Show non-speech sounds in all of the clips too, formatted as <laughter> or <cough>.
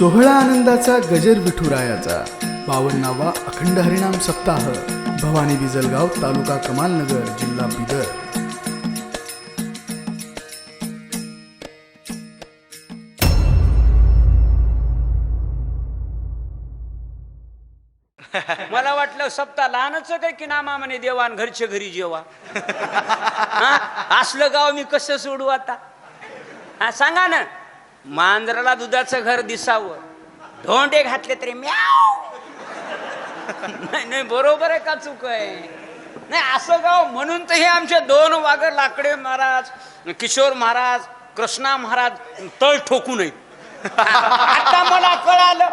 सोहळा आनंदाचा गजर विठुरायाचा. बावन्नावा अखंड हरिणाम सप्ताह. भवानी बिजलगाव तालुका कमालनगर जिल्हा बिदर. मला वाटलं सप्ताह लहानच काय की नामा म्हणे देवान घरच्या घरी जेवा. हा? असलं गाव मी कसं सोडू आता? हा सांगा ना. मांजराला दुधाचं घर दिसावं. धोंडे घातले तरी म्याव नाही नाही बरोबर आहे का चुक आहे? नाही असं गाव हो? म्हणून तर हे आमचे दोन वागर लाकडे महाराज किशोर महाराज कृष्णा महाराज तळ ठोकू नये. आता मला कळालं.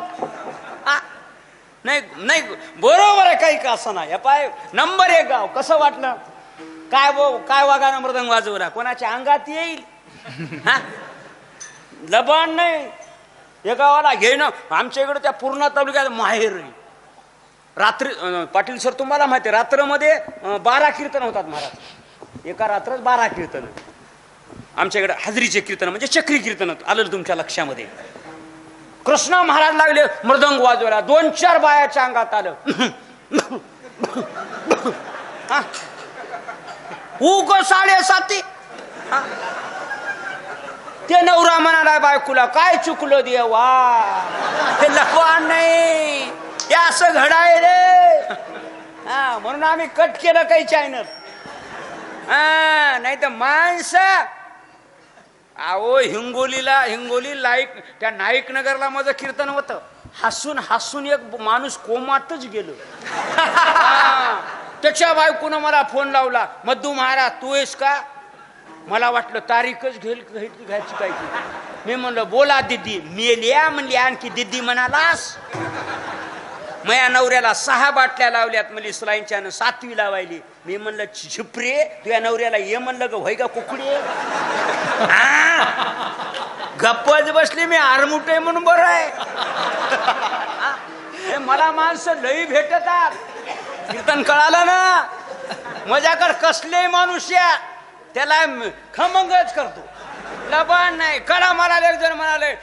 नाही नाही बरोबर आहे काही का असं नाही. पाय नंबर एक गाव. कसं वाटलं? काय बो काय वागा मृदंग वाजवला? कोणाच्या अंगात येईल? हा? लबान नाही. एकावाला घेणं आमच्या इकडे त्या पूर्ण तालुक्यात माहेर रात्री पाटील सर तुम्हाला माहिती आहे रात्रमध्ये बारा कीर्तन होतात महाराज. एका रात्रात बारा कीर्तन. आमच्याकडे हजरीचे कीर्तन म्हणजे चक्री कीर्तन आलं तुमच्या लक्षामध्ये. कृष्ण महाराज लागले मृदंग वाजवायला. दोन चार बायाच्या अंगात आलं. हा? उग साडेसाती. हा? ते नवरा म्हणाला बायकोला काय चुकलं देवा? ते लपवान नाही. हे असं घडाय रे. हा म्हणून आम्ही कट केलं काही चॅनल हा नाही तर माणसं अहो हिंगोलीला हिंगोली लाईक त्या नाईक नगरला माझं कीर्तन होतं. हसून हसून एक माणूस कोमातच गेलो. त्याच्या बायकोनं मला फोन लावला मधू महाराज तू आहेस का? मला वाटलं तारीखच घेईल घ्यायची पाहिजे काय मी म्हणलं बोला दिदी. मेल्या म्हणली आणखी दिदी म्हणालास. मया नवऱ्याला सहा बाटल्या लावल्यात म्हणजे सलाईनच्यानं सातवी लावायली. मी म्हणलं झिपरे तुझ्या नवऱ्याला ये म्हणलं ग होय का कुकडे? हा? गप्पच बसली मी आरमुट आहे म्हणून बरं आहे. हे मला माणसं लई भेटतात. कीर्तन कळालं ना? मजाकर कसले माणूस त्याला खमंगच करतो. लबान नाही कळा म्हणाले जर म्हणाले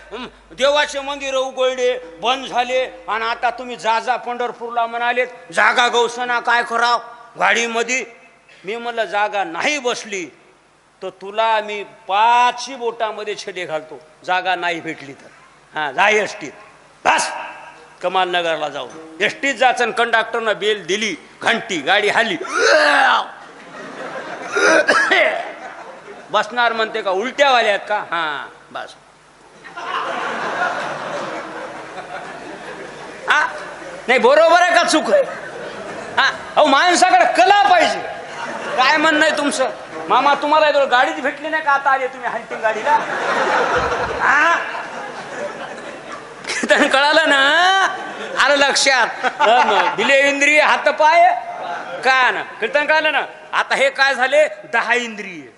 देवाचे मंदिर उघडले बंद झाले आणि आता तुम्ही जाजा पंढरपूरला म्हणाले जागा गौसना काय कराव? गाडीमध्ये. मी म्हणलं जागा नाही बसली तर तुला मी पाचशे बोटामध्ये छेडे घालतो. जागा नाही भेटली तर. हा जा एसटीत. बस. कमालनगरला जाऊ एसटीत जायचं कंडक्टरनं बेल दिली घंटी गाडी हाली. बसणार म्हणते का उलट्या वाल्यात का? हा बस. हा? नाही बरोबर आहे का चूक आहे? हा? अहो माणसाकडे कला पाहिजे. काय म्हणणं आहे तुमचं? मामा तुम्हाला इथं गाडीच भेटली नाही का? आता आले तुम्ही हंटिंग गाडीला. हा? कीर्तन कळालं ना? आलं लक्षात. हं, दिले इंद्रिय हातपाय कान कीर्तन कळालं ना? आता हे काय झाले? दहा इंद्रिय.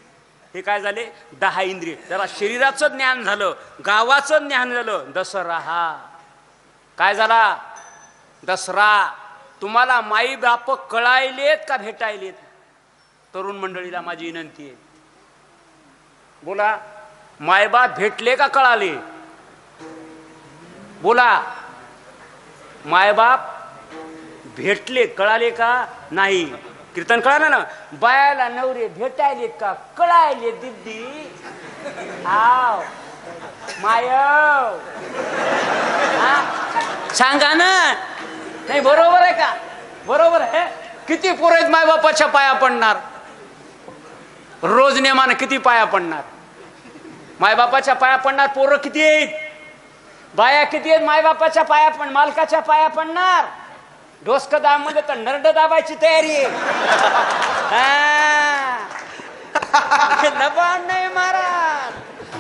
हे काय झाले? दहा इंद्रिय. जरा शरीराचं ज्ञान झालं गावाचं ज्ञान झालं. दसरा हा. काय झाला? दसरा. तुम्हाला माई बाप कळायलेत का भेटायलेत? तरुण मंडळीला माझी विनंती आहे. बोला मायबाप भेटले का कळाले? बोला मायबाप भेटले कळाले का नाही? कीर्तन कळालं ना? बायाला नवरे भेटायले का? कळायले दिद्दी आव माय. हा? सांगा ना. नाही बरोबर आहे का? बरोबर आहे. किती पोरं आहेत मायबापाच्या पाया पडणार? रोज नेमानं किती पाया पडणार? मायबापाच्या पाया पडणार पोरं किती आहेत? बाया किती आहेत मायबापाच्या पाया पण मालकाच्या पाया पडणार? डोसक म्हणजे तर नरड दाबायची तयारी आहे. हा. लबान नाही महाराज.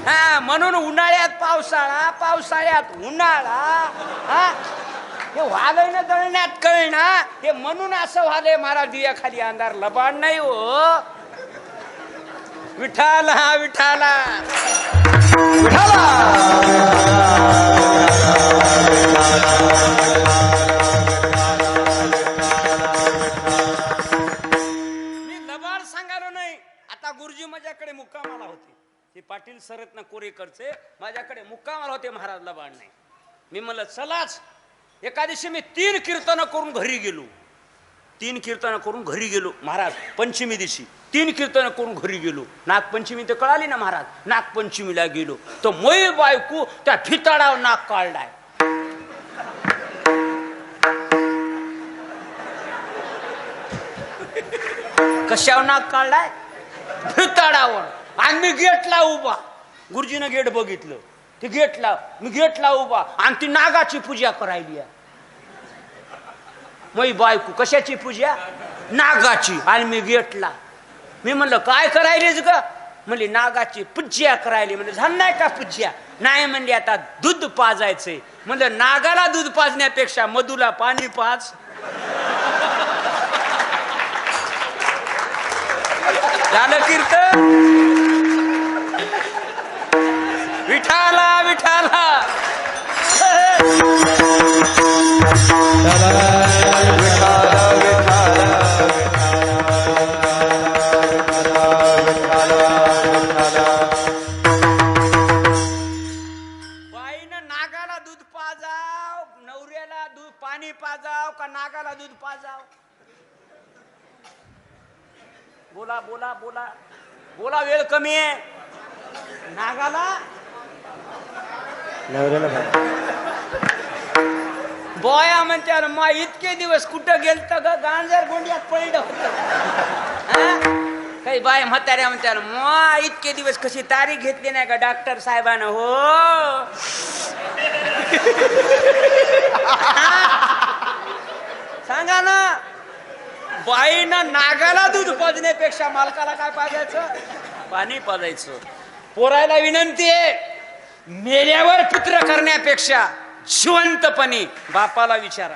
हा म्हणून उन्हाळ्यात पावसाळा पावसाळ्यात उन्हाळा हा. हे व्हालंय ना दळण्यात कळणा हे म्हणून असं व्हालंय महाराज दिया खाली अंधार. लबाड नाही हो. विठाला. विठाला! माझ्याकडे मुक्कामाला होते. ते पाटील सरत्न कोरेकरचे माझ्याकडे मुक्कामाला होते महाराजला बाण नाही मी म्हणलं चलाच. एका दिवशी मी तीन कीर्तनं करून घरी गेलो. तीन कीर्तनं करून घरी गेलो. महाराज पंचमी दिवशी तीन कीर्तनं करून घरी गेलो. नागपंचमी तर कळाली ना महाराज नागपंचमीला गेलो. तर मय बायको त्या फिताडावर नाग काढलाय. कशावर नाग काढलाय? फिताडावर. आणि मी गेटला उभा. गुरुजीनं गेट बघितलं. ते गेटला मी गेटला उभा. आणि ती नागाची पूजा करायली आहे. बायको कशाची पूजा? नागाची. आणि मी गेटला. मी म्हणलं काय करायलीच ग? म्हणली नागाची पूज्या करायली. म्हणजे झालं नाही का पूज्या नाही म्हणली आता दूध पाजायचंय. म्हणलं नागाला दूध पाजण्यापेक्षा मधुला पाणी पाज. झालं कीर्तन. विठाला विठाला. विठाला. बोला बोला वेळ कमी आहे. नागाला? बॉया म्हणते मा इतके दिवस कुठं गेलत ग? गांजर गोंड्यात पडलं होतं. काही बाय म्हाताऱ्या म्हणते मा इतके दिवस कशी तारीख घेतली नाही का डॉक्टर साहेबानं? हो? सांगा ना. बाईनं नागाला दूध पाजण्यापेक्षा मालकाला काय पाजायचं? पाणी पाजायचं. पोरायला विनंती आहे मेल्यावर पुत्र करण्यापेक्षा जिवंतपणे बापाला विचारा.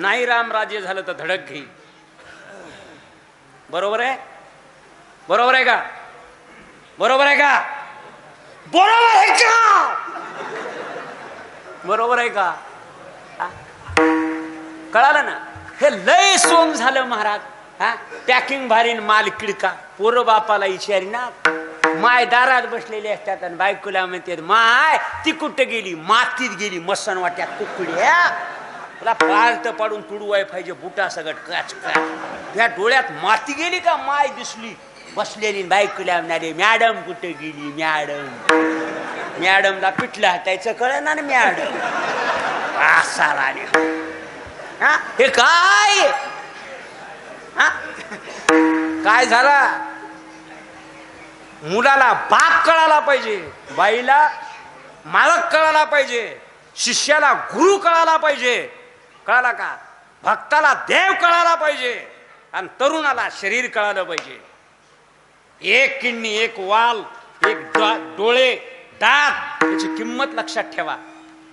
नाही रामराजे झालं तर धडक घेईल बरोबर आहे? बरोबर आहे का? बरोबर आहे का? बरोबर आहे का? बरोबर आहे का? कळालं ना? हे लय सोंग झालं महाराज. हा? पॅकिंग भारीन माल किडका. पोरं बापाला इचारी ना माय दारात बसलेली असतात आणि बायकोला म्हणते माय ती कुठं गेली? मातीत गेली मसन वाट्यात कुकड्या तुला पालत पाडून तुडवाय पाहिजे बुटा सगट काच काच या डोळ्यात माती गेली का? माय दिसली. बसलेली बायकोला म्हणाले मॅडम कुठे गेली? मॅडम. मॅडमला पिटलं हातायचं कळ ना मॅडम. असा हा? हे काय? हा? काय झाला? मुलाला बाप कळाला पाहिजे बाईला मालक कळाला पाहिजे शिष्याला गुरु कळाला पाहिजे. कळाला का? भक्ताला देव कळाला पाहिजे आणि तरुणाला शरीर कळालं पाहिजे. एक किडनी एक वाल एक डोळे दात याची किंमत लक्षात ठेवा.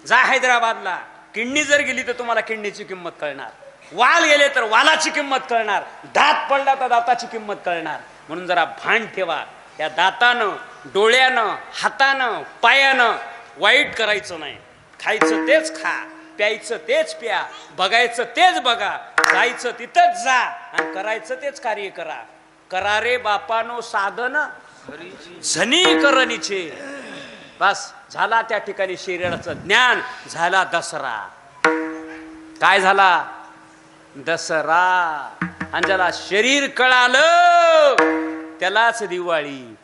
जा हैदराबादला. किडनी जर गेली तर तुम्हाला किडनीची किंमत कळणार. वाल गेले तर वालाची किंमत कळणार. दात पडला तर दाताची किंमत कळणार. म्हणून जरा भान ठेवा. या दातानं डोळ्यानं हातानं पायानं वाईट करायचं नाही. खायचं तेच खा प्यायचं तेच प्या बघायचं तेच बघा जायचं तिथंच जा आणि करायचं तेच कार्य करा. करा रे बापानो साधन झनी करनीचे. बस. झाला त्या ठिकाणी शरीराचं ज्ञान झाला दसरा. काय झाला? दसरा. आणि ज्याला शरीर कळालं त्यालाच दिवाळी.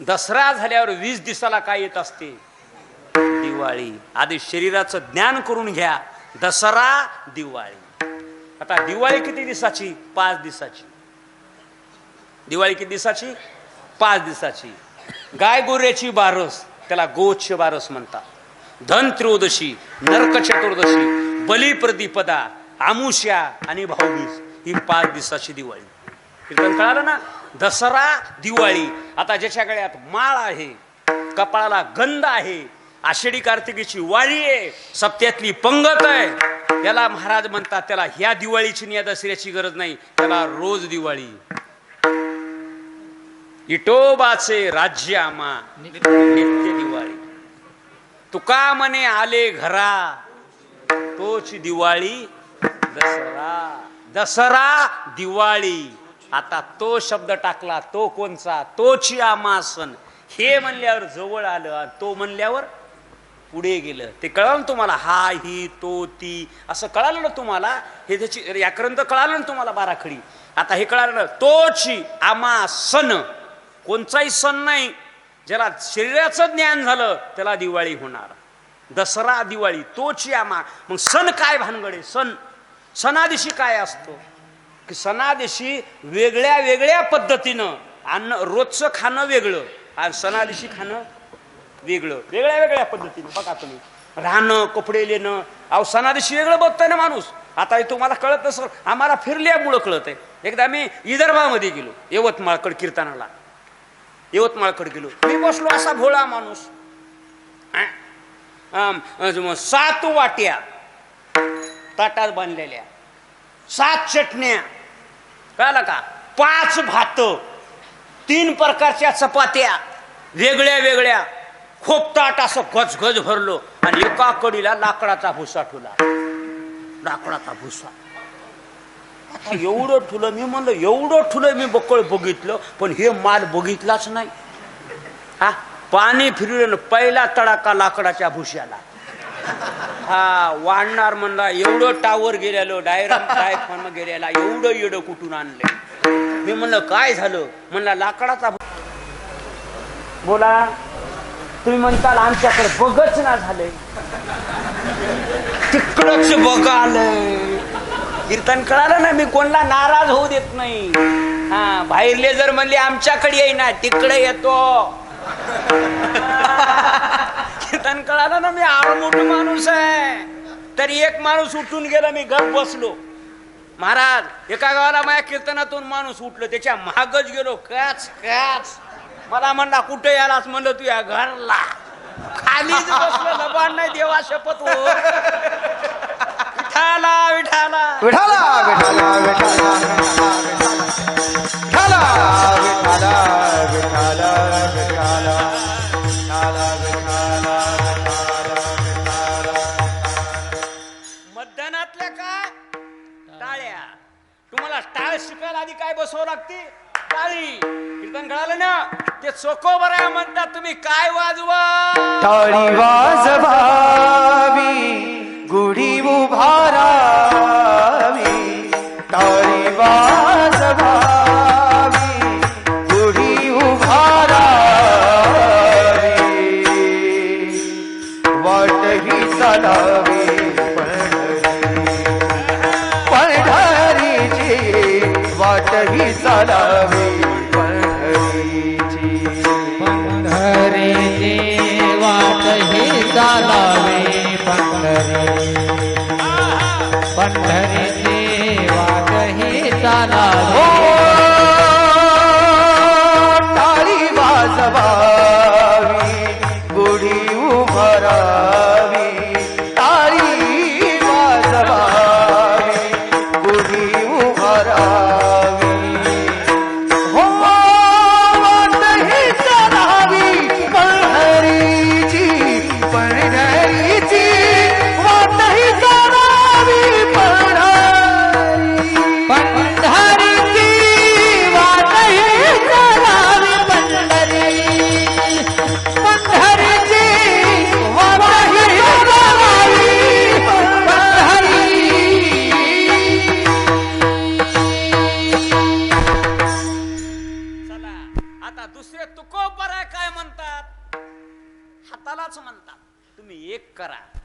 दसरा झाल्यावर वीस दिवसाला काय येत असते? दिवाळी. आधी शरीराचं ज्ञान करून घ्या. दसरा दिवाळी. आता दिवाळी किती दिवसाची? पाच दिवसाची. दिवाळी किती दिवसाची? पाच दिवसाची. गाय गोऱ्याची बारस त्याला गोच्छ बारस म्हणतात. धन त्रयोदशी नरक चतुर्दशी बलिप्रदीपदा आमुष्या आणि भाऊबीज ही पाच दिवसाची दिवाळी. कीर्तन कळालं ना? दसरा दिवाळी. आता ज्याच्या गळ्यात माळ आहे कपाळाला गंध आहे आषाढी कार्तिकीची वारी आहे सप्त्यातली पंगत आहे. त्याला महाराज म्हणतात त्याला ह्या दिवाळीची निया दसऱ्याची गरज नाही त्याला रोज दिवाळी. इटोबाचे राज्य आमा नित्य दिवाळी. तुका मने आले घरा तोच दिवाळी दसरा. दसरा दिवाळी. आता तो शब्द टाकला तो कोणचा? तोची आमा सण. हे म्हणल्यावर जवळ आलं आणि तो म्हणल्यावर पुढे गेलं. ते कळालं तुम्हाला? हा ही तो ती. असं कळालं ना तुम्हाला? हे त्याची व्याकरण तर कळालं ना तुम्हाला बाराखडी? आता हे कळालं ना तोची आमा सण. कोणताही सण नाही. ज्याला शरीराचं ज्ञान झालं त्याला दिवाळी होणार. दसरा दिवाळी तोच यामा मग सण काय भानगडे सण सणादिशी काय असतो? की सणादिशी वेगळ्या वेगळ्या पद्धतीनं अन्न रोजचं खाणं वेगळं आणि सणादिशी खाणं वेगळं. वेगळ्या वेगळ्या पद्धतीनं. बघा तुम्ही. राहणं कपडे लेणं. अहो सणादिशी वेगळं बघतोय ना माणूस. आता तुम्हाला कळत नसलं आम्हाला फिरल्यामुळं कळत आहे एकदा मी विदर्भामध्ये गेलो यवतमाळकड कीर्तनाला. यवतमाळकडे गेलो. मी बसलो असा भोळा माणूस. सात वाट्या ताटात बांधलेल्या. सात चटण्या. कळालं का? पाच भात तीन प्रकारच्या चपात्या वेगळ्या वेगळ्या. खूप ताट असं गजगज भरलो आणि एका कडीला लाकडाचा भुसा ठेवला. लाकडाचा भुसा. आता एवढं ठुलं मी म्हणलं एवढं ठुलं मी बकळ बघितलं पण हे माल बघितलाच नाही. हा पाणी फिरवलं पहिला तडाका लाकडाच्या भुश्याला. हा वाढणार म्हणला एवढं टावर गेलेलो डायरेक्ट डायफॉर्म गेलेला एवढं येडं कुठून आणले मी म्हणलं काय झालं? म्हणला लाकडाचा बोला तुम्ही म्हणताल आमच्याकडे बघच ना झालंय. तिकडच बघ आलंय कीर्तन कळालं ना मी कोणला नाराज होऊ देत नाही. हा बाहेरले जर म्हणले आमच्याकडे येईना तिकडे येतो. <laughs> कीर्तन कळालं ना मी आळमोठ माणूस आहे. तरी एक माणूस उठून गेला मी घर बसलो. महाराज एका गावाला माझ्या कीर्तनातून माणूस उठलो त्याच्या महागच गेलो. काच काच. मला म्हणला कुठे यालाच म्हणलं तू या घरला. खाली बसलो लबाड नाही देवा शपथ हो. विठाला विठाला विठाला विठाला विठाला विठाला विठाला विठाला विठाला मतदानातल्या का? टाळ्या. तुम्हाला टाळ शिकायला आधी काय बसवावं लागते? टाळी. कीर्तन कळालं ना? ते चोको बऱ्या म्हणतात. तुम्ही काय वाजवा? टाळी वाजवावी. गुढी उभारावी. टाळी दुसरे तुकोपरा काय म्हणतात? हातालाच म्हणतात. तुम्ही एक करा.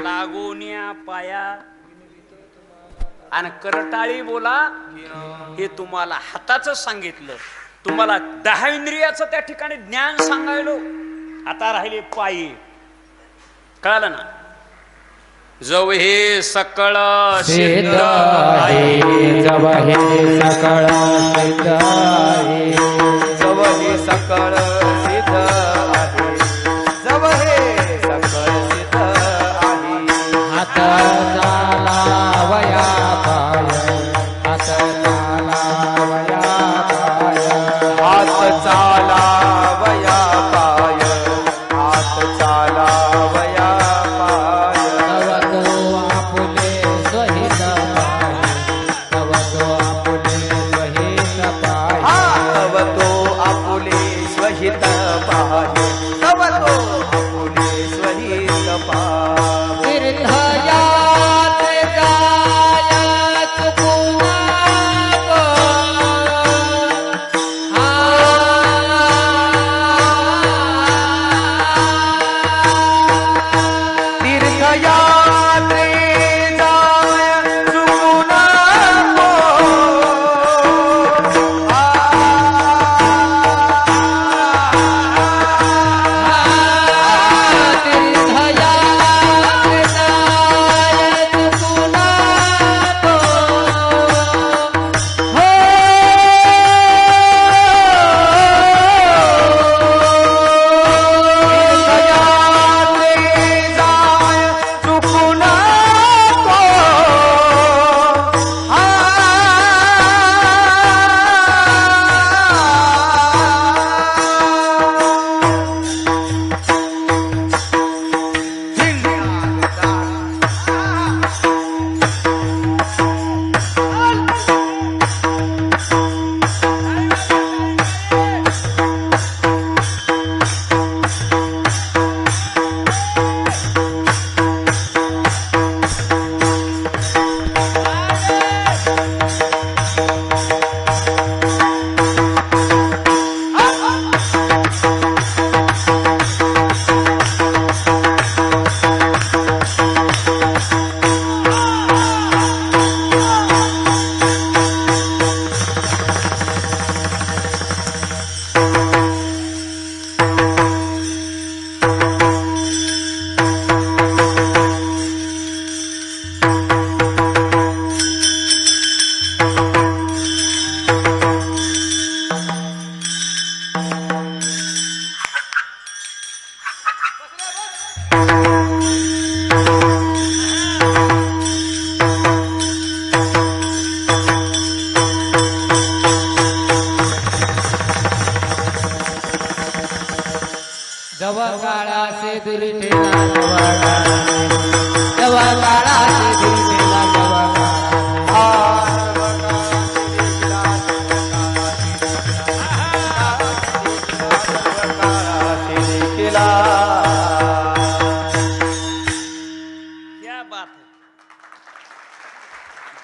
लागोन्या पाया. आणि करटाळी बोला. हे तुम्हाला हाताच सांगितलं. तुम्हाला दहा इंद्रियाचं त्या ठिकाणी ज्ञान सांगायलो. आता राहिले पायी. कळालं ना? जव हे सकळ सिद्ध आहे जव हे सकळ सिद्ध सकळ सिद्ध आहे. जव हे सकळ सिद्ध आहे हात चाला वया पाय हात चाला वया पाय. हात चाला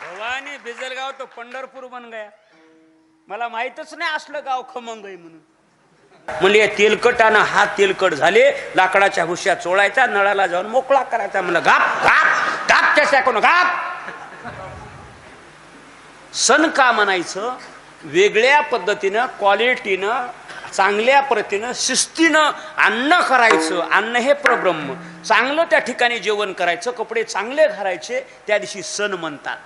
भवानी बिजलगाव तो पंढरपूर बन गया. मला माहितच नाही असलं गाव खमंग आहे म्हणून. म्हणजे तेलकटानं हा तेलकट झाले लाकडाच्या हुश्या चोळायचा नळाला जाऊन मोकळा करायचा. म्हणलं गाप गाप गाप त्याच्या कोण गाप सण का म्हणायचं? वेगळ्या पद्धतीनं क्वालिटीनं चांगल्या प्रतीनं शिस्तीनं अन्न करायचं. अन्न हे प्रब्रह्म. चांगलं त्या ठिकाणी जेवण करायचं कपडे चांगले घालायचे त्या दिवशी सण म्हणतात.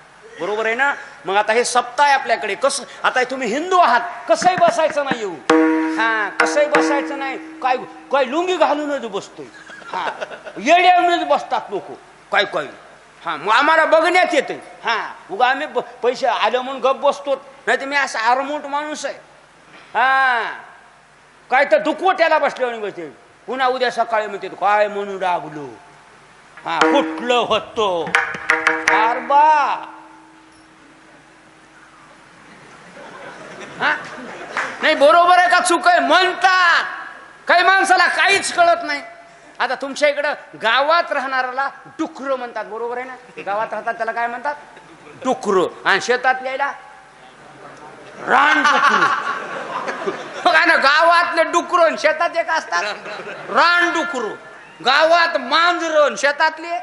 बरोबर आहे ना? मग आता हे सप्ताह आहे आपल्याकडे. कसं आता तुम्ही हिंदू आहात. कसंही बसायचं नाही येऊ. हा कसंही बसायचं नाही. काय काय लुंगी घालूनच बसतोय. हा. येड्यावरूनच बसतात लोक. काय काय? हा मग आम्हाला बघण्यात येते हा. उगा आम्ही पैसे आले म्हणून गप बसतो. नाही तर मी असा आरमोट माणूस आहे. हा. काय तर दुखवट्याला बसल्यावर बसते पुन्हा उद्या सकाळी म्हणते काय म्हणून राबलो हा कुठलं होतो? बा हा? नाही बरोबर आहे का चुक आहे? म्हणतात. काही माणसाला काहीच कळत नाही. आता तुमच्या इकडं गावात राहणाऱ्याला डुकर म्हणतात. बरोबर आहे ना? गावात राहतात त्याला काय म्हणतात? डुकर. आणि शेतात यायला रान हो काय ना? गावातले डुकर आणि शेतात एक असतात. रान डुकर. गावात मांजर आणि शेतातले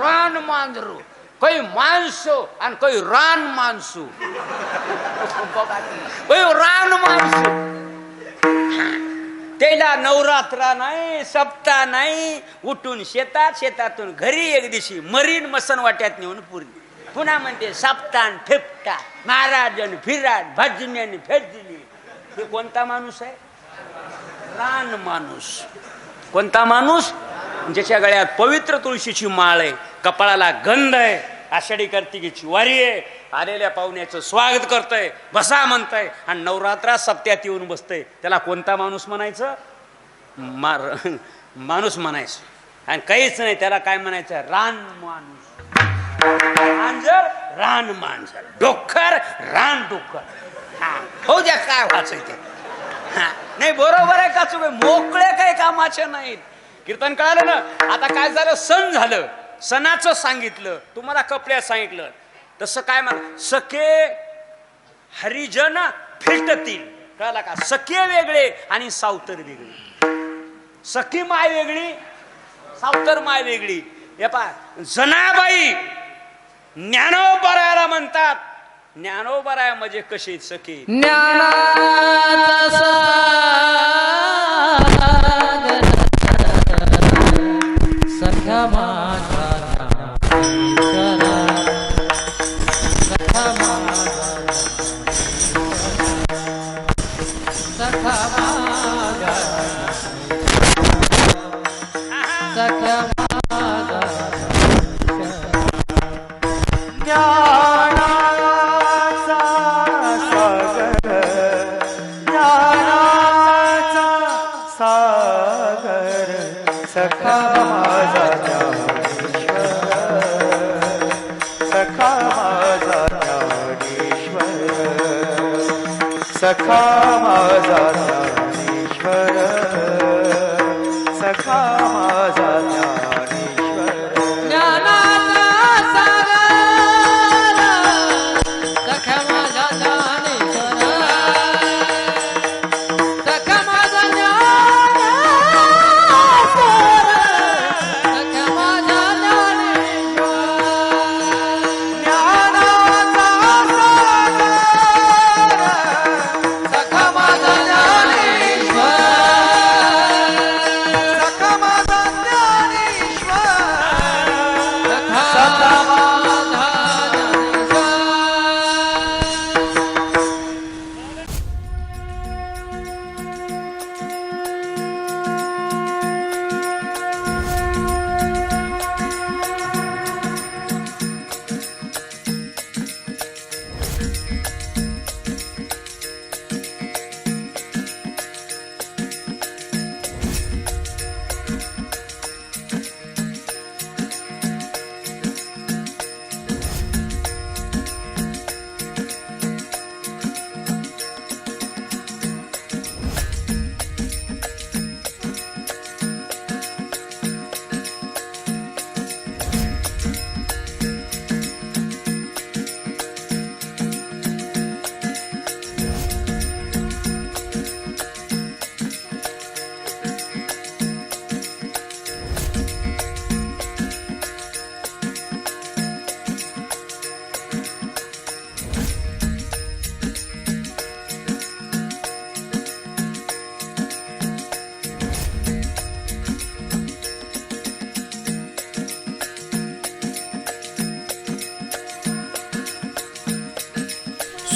रान मांजर. काही माणसं आणि काही रान माणसं काही रान माणसं त्याला नवरात्रा नाही सप्ताह नाही उठून शेतात शेतातून घरी एक दिवशी मरीन मसन वाट्यात नेऊन पुरी पुन्हा म्हणते सप्तान फिपटा महाराजन फिराट भजन्याने फेजली हे कोणता माणूस आहे? रान माणूस. कोणता माणूस? ज्याच्या गळ्यात पवित्र तुळशीची माळ आहे. कपाळाला गंध आहे आषाढी कार्तिकीची वारी आहे आलेल्या पाहुण्याचं स्वागत करतंय बसा म्हणतंय आणि नवरात्रा सप्त्यात येऊन बसतंय. त्याला कोणता माणूस म्हणायचं? मार माणूस म्हणायचं. आणि काहीच नाही त्याला काय म्हणायचं? रान माणूस. मांजर रान मांजर. डोकर रान डोकर हा हो द्या काय व्हायचं ते हा, नाही बरोबर आहे का चुक मोकळे काही कामाचे नाहीत. कीर्तन कळालं ना? आता काय झालं? सण झालं. सणाचं सांगितलं तुम्हाला कपड्यात सांगितलं. तसं काय म्हण सखे हरिजन फिटतील कळाला का? सखे वेगळे आणि सावतर वेगळे. सखी माय वेगळी सावतर माय वेगळी. हे पा जनाबाई ज्ञानोबरायला म्हणतात. ज्ञानोबराय म्हणजे कशी सखी. ज्ञाना सख्या सखा